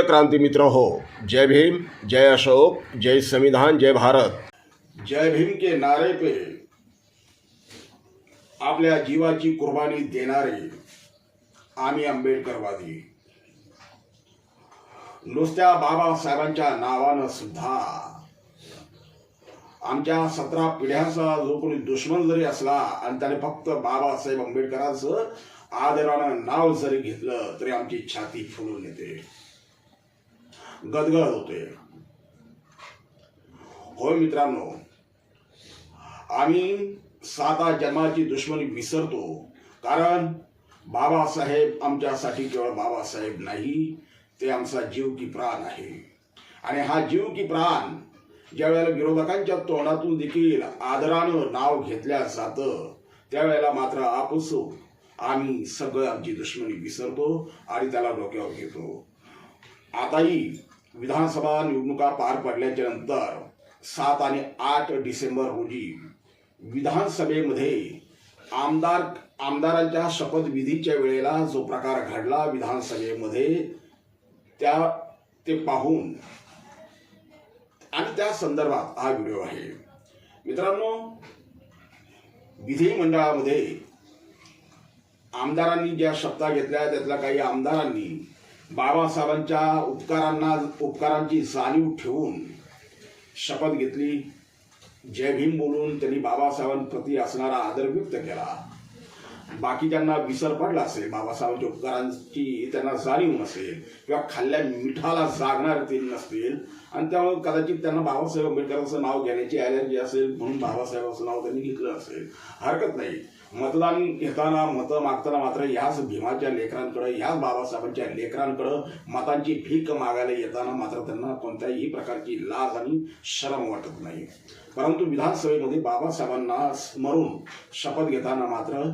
प्रिय क्रांती मित्र हो जय भीम जय अशोक जय संविधान जय भारत. जय भीम के नारे पे आपल्या जीवाची कुर्बानी देणारे आम्ही आंबेडकरवादी. नुसत्या बाबासाहेबांच्या नावानं सुद्धा आमच्या सतरा पिढ्यांचा जो कोणी दुश्मन जरी असला आणि त्याने फक्त बाबासाहेब आंबेडकरांचं आदरानं नाव जरी घेतलं तरी आमची छाती फुलून येते. गदगद होते. होय मित्रांनो आम्ही साता जन्माची दुश्मनी विसरतो कारण बाबासाहेब आमच्यासाठी केवळ बाबासाहेब नाही ते आमचा जीव की प्राण आहे. आणि हा जीव की प्राण ज्यावेळेला विरोधकांच्या तोंडातून देखील आदरानं नाव घेतल्या जातं त्यावेळेला मात्र आपसो आम्ही सगळं आमची दुश्मनी विसरतो आणि त्याला डोक्यावर घेतो. आताही विधानसभा निवडणुका पार पडल्याच्या नंतर सात आणि आठ डिसेंबर रोजी विधानसभेमध्ये आमदार आमदारांच्या शपथविधीच्या वेळेला जो प्रकार घडला विधानसभेमध्ये त्या ते पाहून आणि त्या संदर्भात हा व्हिडिओ आहे. मित्रांनो विधिमंडळामध्ये आमदारांनी ज्या शपथा घेतल्या त्यातल्या काही आमदारांनी बाबासाहेबांच्या उपकारांना उपकारांची जाणीव ठेवून शपथ घेतली. जय भीम बोलून त्यांनी बाबासाहेबांप्रती असणारा आदर व्यक्त केला. बाकी त्यांना विसर पडला असेल बाबासाहेबांच्या उपकारांची त्यांना जाणीव नसेल किंवा खाल्ल्या मिठाला जागणार ते नसतील आणि त्यामुळे कदाचित त्यांना बाबासाहेब आंबेडकरांचं नाव घेण्याची ॲलर्जी असेल म्हणून बाबासाहेबांचं नाव त्यांनी घेतलं असेल. हरकत नाही. मतदान घेताना मतं मागताना मात्र ह्याच भीमाच्या लेकरांकडे ह्याच बाबासाहेबांच्या लेकरांकडं मतांची भीक मागायला येताना मात्र त्यांना कोणत्याही प्रकारची लाज आणि शरम वाटत नाही. परंतु विधानसभेमध्ये बाबासाहेबांना स्मरून शपथ घेताना मात्र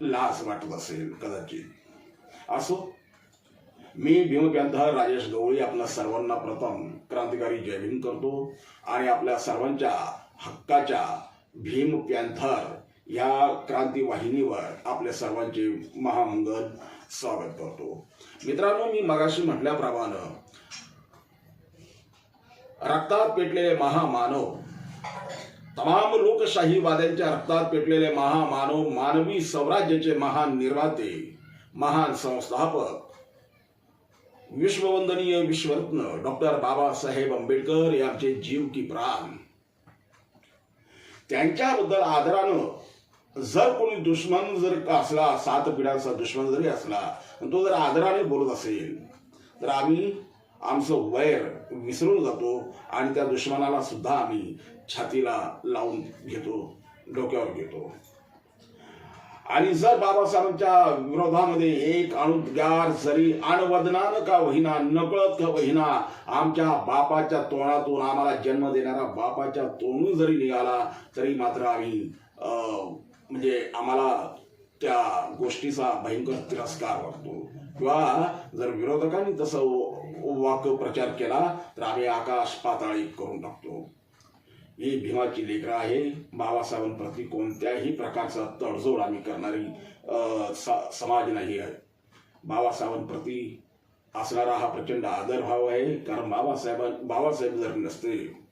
लाज वाटत असेल कदाचित. असो मी भीमप्यांथर राजेश गवळी आपल्या सर्वांना प्रथम क्रांतिकारी जयभीम करतो आणि आपल्या सर्वांच्या हक्काच्या भीम पॅन्थर या क्रांती वाहिनीवर आपल्या सर्वांचे महामंगल स्वागत करतो. मित्रांनो मी मगाशी म्हटल्याप्रमाणे रक्तात पेटलेले महामानव तमाम लोकशाहीवाद्यांच्या रक्तात पेटलेले महामानव मानवी स्वराज्याचे महान निर्माते महान संस्थापक विश्ववंदनीय विश्वरत्न डॉक्टर बाबासाहेब आंबेडकर यांचे जीव की प्राण. त्यांच्याबद्दल आदरानं जर कोणी दुश्मन जर का असला सात पिढ्यांचा दुश्मन जरी असला तो जर आदराने बोलत असेल तर आम्ही आमचं वैर विसरून जातो आणि त्या दुश्मनाला सुद्धा आम्ही छातीला लावून घेतो डोक्यावर घेतो. आणि जर बाबासाहेबांच्या विरोधामध्ये एक अणुद्गार जरी अणवदनानं का वहिना नकळत का वहिना आमच्या बापाच्या तोंडातून आम्हाला जन्म देणारा बापाच्या तोंडून जरी निघाला तरी मात्र आम्ही अं, म्हणजे आम्हाला त्या गोष्टीचा भयंकर तिरस्कार वाटतो. किंवा जर विरोधकांनी तसं वाक्य प्रचार केला तर आम्ही आकाश पातळी करून टाकतो. ही भीमाची लेकरं आहे. बाबासाहेबांप्रती कोणत्याही प्रकारचा तडजोड आम्ही करणारी स- समाज नाही आहे. बाबासाहेबांप्रती असणारा हा प्रचंड आदरभाव आहे. कारण बाबासाहेबां बाबासाहेब जर नसते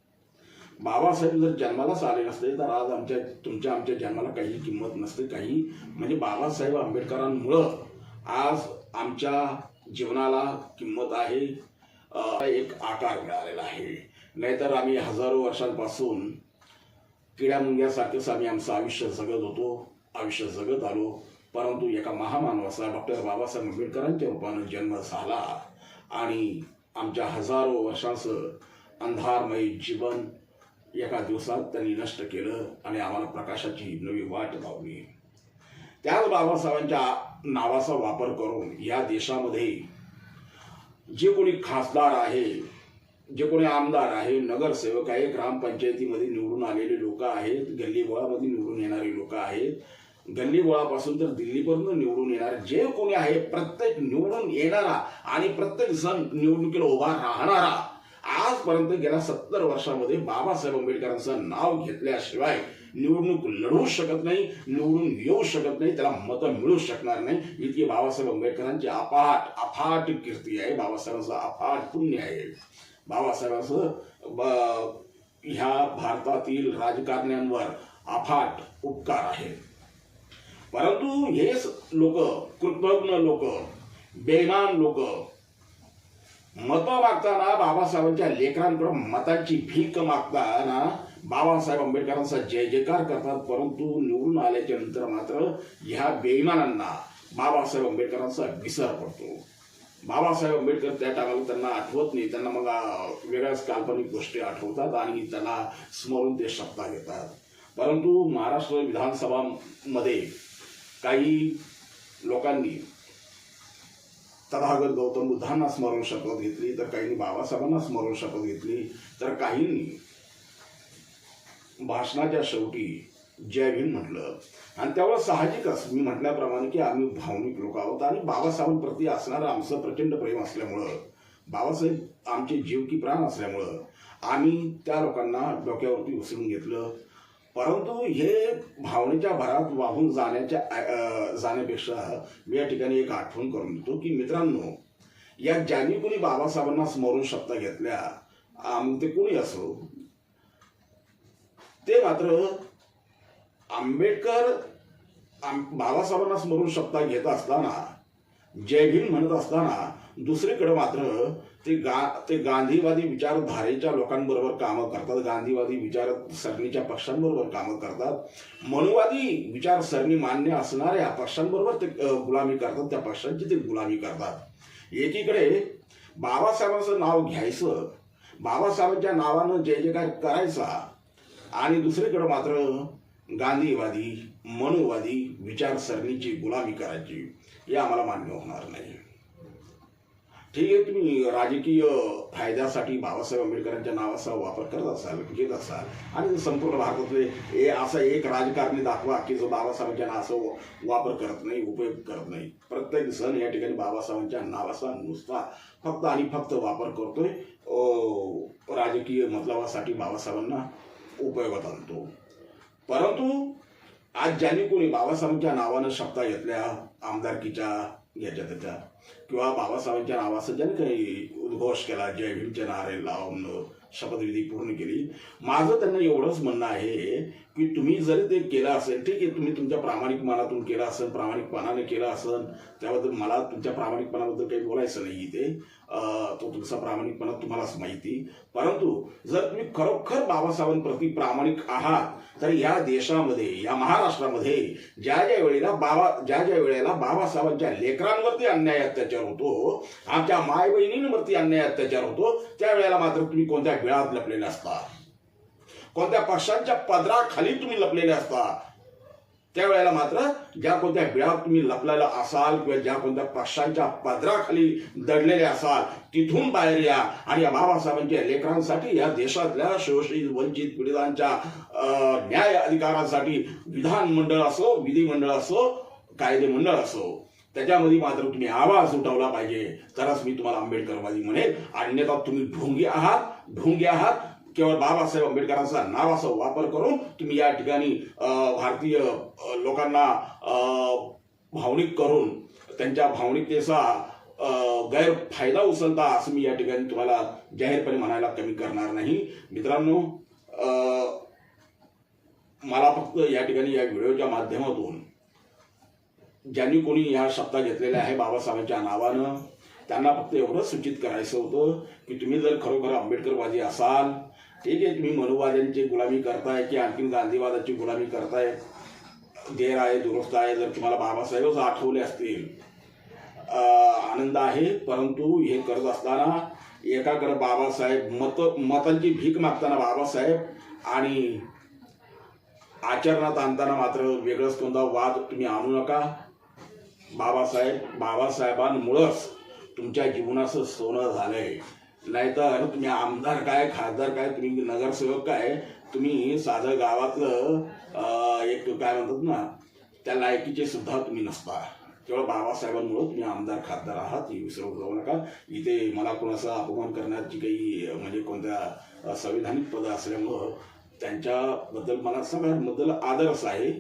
बाबासाहेब जर जन्मालाच आले नसते तर आज आमच्या तुमच्या आमच्या जन्माला काही किंमत नसते काही. म्हणजे बाबासाहेब आंबेडकरांमुळं आज आमच्या जीवनाला किंमत आहे. एक आकार मिळालेला आहे. नाहीतर आम्ही हजारो वर्षांपासून किड्या मुंग्यासारखंच आम्ही आमचं आयुष्य जगत होतो आयुष्य जगत आलो. परंतु एका महामानवाचा डॉक्टर बाबासाहेब आंबेडकरांच्या रूपानं जन्म झाला आणि आमच्या हजारो वर्षांचं अंधारमय जीवन एका दिवसात त्यांनी नष्ट केलं आणि आम्हाला प्रकाशाची नवी वाट लावली. त्याच बाबासाहेबांच्या नावाचा वापर करून या देशामध्ये जे कोणी खासदार आहे जे कोणी आमदार आहे नगरसेवक आहे ग्रामपंचायतीमध्ये निवडून आलेले लोक आहेत गल्ली बोळामध्ये निवडून येणारी लोक आहेत. गल्ली बोळापासून तर दिल्लीपर्यंत निवडून येणारे जे कोणी आहे प्रत्येक निवडून येणारा आणि प्रत्येक जण निवडणुकीला उभा राहणारा आजपर्यंत गेल्या सत्तर वर्षामध्ये बाबासाहेब आंबेडकरांचं नाव घेतल्याशिवाय निवडणूक लढवू शकत नाही निवडून येऊ शकत नाही त्याला मतं मिळू शकणार नाही. इतकी बाबासाहेब आंबेडकरांची अफाट अफाट कीर्ती आहे बाबासाहेबांचं अफाट पुण्य आहे. बाबासाहेबांचं ह्या भारतातील राजकारण्यांवर अफाट उपकार आहेत परंतु हेच लोक कृतज्ञ लोक बेमान लोक मतं मागताना बाबासाहेबांच्या लेकरांकडून मताची भीक मागताना बाबासाहेब आंबेडकरांचा जय जयकार करतात परंतु निवडून आल्याच्यानंतर मात्र ह्या बेईमानांना बाबासाहेब आंबेडकरांचा विसर पडतो. बाबासाहेब आंबेडकर त्या टायमाला त्यांना आठवत नाही. त्यांना मग वेगळ्याच काल्पनिक गोष्टी आठवतात आणि त्यांना स्मरून ते शब्द घेतात परंतु महाराष्ट्र विधानसभामध्ये काही लोकांनी तथागत गौतम बुद्धांना स्मरण शपथ घेतली तर काहींनी बाबासाहेबांना स्मरण शपथ घेतली तर काहींनी भाषणाच्या शेवटी जय भीम म्हटलं. आणि त्यावेळेस साहजिकच मी म्हटल्याप्रमाणे की आम्ही भावनिक लोक आहोत आणि बाबासाहेबांप्रती असणारं आमचं प्रचंड प्रेम असल्यामुळं बाबासाहेब आमचे जीव की प्राण असल्यामुळं आम्ही त्या लोकांना डोक्यावरती उचलून घेतलं. परंतु हे भावनेच्या भरात वाहून जाण्याच्या जाण्यापेक्षा मी या ठिकाणी एक आठवण करून देतो की मित्रांनो या ज्यांनी कोणी बाबासाहेबांना स्मरून शब्द घेतल्या आम ते कोणी असो ते मात्र आंबेडकर बाबासाहेबांना स्मरून शब्द घेत असताना जय भीम म्हणत असताना दुसरीकडे मात्र ते गा ते गांधीवादी विचारधारेच्या लोकांबरोबर कामं करतात. गांधीवादी विचारसरणीच्या पक्षांबरोबर कामं करतात. मनुवादी विचारसरणी मान्य असणाऱ्या पक्षांबरोबर ते गुलामी करतात. त्या पक्षांची ते गुलामी करतात. एकीकडे बाबासाहेबांचं नाव घ्यायचं बाबासाहेबांच्या नावानं जय जयकार करायचा आणि दुसरीकडे मात्र गांधीवादी मनोवादी विचारसरणीची गुलामी करायची हे आम्हाला मान्य होणार नाही. ठीक आहे तुम्ही राजकीय फायद्यासाठी बाबासाहेब आंबेडकरांच्या नावाचा वापर करत असाल घेत असाल आणि संपूर्ण भारतातले हे असा एक राजकारणी दाखवा की जो बाबासाहेबांच्या नावाचा वापर करत नाही उपयोग करत नाही. प्रत्येक सण या ठिकाणी बाबासाहेबांच्या नावाचा नुसता फक्त आणि फक्त वापर करतोय राजकीय मतलबासाठी बाबासाहेबांना उपयोगात आणतो. परंतु आज ज्यांनी कोणी बाबासाहेबांच्या नावानं शब्दा घेतल्या आमदारकीच्या याच्या त्याच्या किंवा बाबासाहेबांच्या नावाचा ज्याने काही उद्घोष केला जय भीमच्या नारे लावून शपथविधी पूर्ण केली. माझं त्यांना एवढंच म्हणणं आहे की तुम्ही जरी ते केलं असेल ठीक आहे तुम्ही तुमच्या प्रामाणिक मनातून केलं असेल प्रामाणिकपणाने केलं असेल त्याबद्दल मला तुमच्या प्रामाणिकपणाबद्दल काही बोलायचं नाही ते तो तुमचा प्रामाणिकपणा तुम्हालाच माहिती. परंतु जर तुम्ही खरोखर बाबासाहेबांप्रती प्रामाणिक आहात तर या देशामध्ये या महाराष्ट्रामध्ये ज्या ज्या वेळेला बाबा ज्या ज्या वेळेला बाबासाहेबांच्या लेकरांवरती अन्याय अत्याचार होतो. आमच्या माय बहिणींवरती अन्याय अत्याचार होतो. त्यावेळेला मात्र तुम्ही कोणत्या बिळात लपलेले असता? कोणत्या पक्षांच्या पदराखाली तुम्ही लपलेले असता? त्यावेळेला मात्र ज्या कोणत्या बिळात तुम्ही लपलेला असाल किंवा ज्या कोणत्या पक्षांच्या पदराखाली दडलेले असाल तिथून बाहेर या. आणि या बाबासाहेबांच्या लेकरांसाठी या देशातल्या शोषित वंचित पीडितांच्या अं, न्याय अधिकारांसाठी विधानमंडळ असो विधिमंडळ असो कायदेमंडळ असो त्याच्यामध्ये मात्र तुम्ही आवाज उठवला पाहिजे. तरच मी तुम्हाला आंबेडकरवादी म्हणेल अन्यथा तुम्ही ढोंगी आहात ढोंगी आहात. केवळ बाबासाहेब आंबेडकरांचा नावाचा वापर करून तुम्ही या ठिकाणी भारतीय लोकांना भावनिक करून त्यांच्या भावनिकतेचा गैरफायदा उचलता असं मी या ठिकाणी तुम्हाला जाहीरपणे म्हणायला कमी करणार नाही. मित्रांनो मला फक्त या ठिकाणी या व्हिडिओच्या माध्यमातून ज्यांनी कोणी ह्या शब्दा घेतलेल्या आहे बाबासाहेबांच्या नावानं त्यांना फक्त एवढं सूचित करायचं होतं की तुम्ही जर खरोखर आंबेडकरवादी असाल ठीक आहे तुम्ही मनुवाद्यांची गुलामी करताय की आणखीन गांधीवादाची गुलामी करताय देर आहे दुरुस्त आहे जर तुम्हाला बाबासाहेबच आठवले असतील आनंद आहे. परंतु हे करत असताना एकाकडे बाबासाहेब मत मतांची भीक मागताना बाबासाहेब आणि आचरणात आणताना मात्र वेगळंच कोणता वाद तुम्ही आणू नका. बाबासाहेब बाबासाहेबांमुळंच तुमच्या जीवनाचं सोनं झालंय. नाहीतर तुम्ही आमदार काय खासदार काय तुम्ही नगरसेवक काय तुम्ही साधं गावातलं एक काय म्हणतात ना त्या लायकीचे सुद्धा तुम्ही नसता. केवळ बाबासाहेबांमुळे तुम्ही आमदार खासदार आहात हे विसरू जाऊ नका. इथे मला कोणाचा अपमान करण्याची काही म्हणजे कोणत्या संविधानिक पद असल्यामुळं त्यांच्याबद्दल मला सगळ्यांबद्दल आदरच आहे.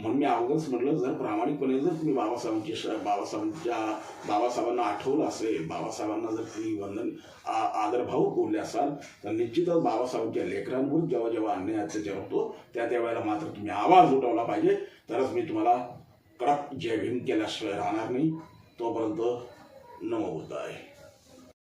म्हणून मी अगोदरच म्हटलं जर प्रामाणिकपणे जर तुम्ही बाबासाहेबांची श- बाबासाहेबांच्या बाबासाहेबांना आठवलं असेल बाबासाहेबांना जर तुम्ही वंदन आ- आदरभाऊ बोलले असाल तर निश्चितच बाबासाहेबांच्या लेकरांवर जेव्हा जेव्हा अन्याय अत्याचार होतो त्या त्यावेळेला मात्र तुम्ही आवाज उठवला पाहिजे. तरच मी तुम्हाला कडक जय भीम केल्याशिवाय राहणार नाही. तोपर्यंत नमो होत आहे